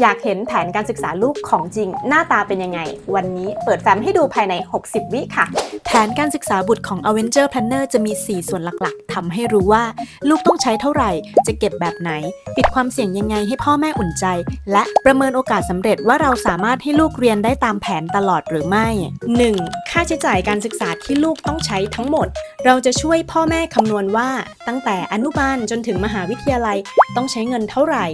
อยากเห็นแผนการศึกษาลูกของจริง หน้าตาเป็นยังไง วันนี้เปิดแฟ้มให้ดูภายใน 60 วิค่ะ แผนการศึกษาบุตรของ Avenger Planner จะมี 4 ส่วนหลัก ทำให้รู้ว่า ลูกต้องใช้เท่าไหร่ จะเก็บแบบไหน ปิดความเสี่ยงยังไงให้พ่อแม่อุ่นใจ และประเมินโอกาสสำเร็จว่าเราสามารถให้ลูกเรียนได้ตามแผนตลอดหรือไม่ 1. ค่าใช้จ่ายการศึกษาที่ลูกต้องใช้ทั้งหมด เราจะช่วยพ่อแม่คำนวณว่า ตั้งแต่อนุบาลจนถึงมหาวิทยาลัยต้องใช้เงินเท่าไหร่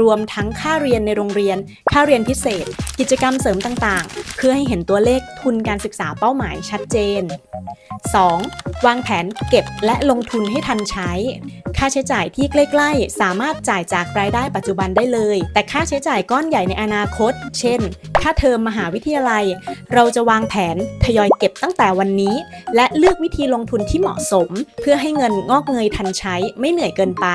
รวมทั้งค่าเรียนในโรงเรียน ค่าเรียนพิเศษ กิจกรรมเสริมต่างๆ เพื่อให้เห็นตัวเลขทุนการศึกษาเป้าหมายชัดเจน 2. วางแผนเก็บและลงทุนให้ทันใช้ ค่าใช้จ่ายที่ใกล้ๆ สามารถจ่ายจากรายได้ปัจจุบันได้เลย แต่ค่าใช้จ่ายก้อนใหญ่ในอนาคต เช่น ค่าเทอมมหาวิทยาลัย เราจะวางแผนทยอยเก็บตั้งแต่วันนี้ และเลือกวิธีลงทุนที่เหมาะสม เพื่อให้เงินงอกเงยทันใช้ไม่เหนื่อยเกินไป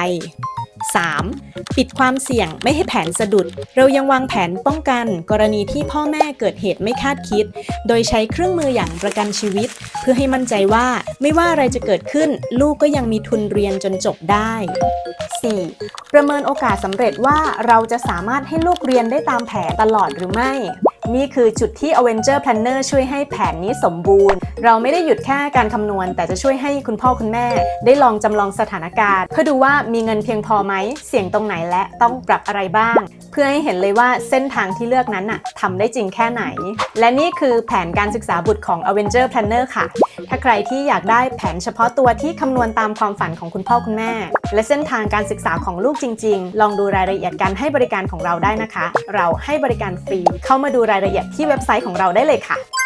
3. ปิดความเสี่ยงไม่ให้แผนสะดุด เรายังวางแผนป้องกัน กรณีที่พ่อแม่เกิดเหตุไม่คาดคิด โดยใช้เครื่องมืออย่างประกันชีวิต เพื่อให้มั่นใจว่าไม่ว่าอะไรจะเกิดขึ้น ลูกก็ยังมีทุนเรียนจนจบได้ 4. ประเมินโอกาสสำเร็จว่าเราจะสามารถให้ลูกเรียนได้ตามแผนตลอดหรือไม่ นี่คือจุดที่ Avenger Planner ช่วยให้แผนนี้สมบูรณ์ เราไม่ได้หยุดแค่การคำนวณ แต่จะช่วยให้คุณพ่อคุณแม่ ได้ลองจำลองสถานการณ์ เพื่อดูว่ามีเงินเพียงพอไหม เสี่ยงตรงไหนและต้องปรับอะไรบ้าง เพื่อให้เห็นเลยว่าเส้นทางที่เลือกนั้นน่ะทำได้จริงแค่ไหน และนี่คือแผนการศึกษาบุตรของ Avenger Planner ค่ะ ถ้าใครที่อยากได้แผนเฉพาะตัวที่คำนวณตามความฝันของคุณพ่อคุณแม่ และเส้นทางการศึกษาของลูกจริง ๆ ลองดูรายละเอียดการให้บริการของเราได้นะคะ เราให้บริการฟรีเข้ามาดูรายละเอียดที่เว็บไซต์ของเราได้เลยค่ะ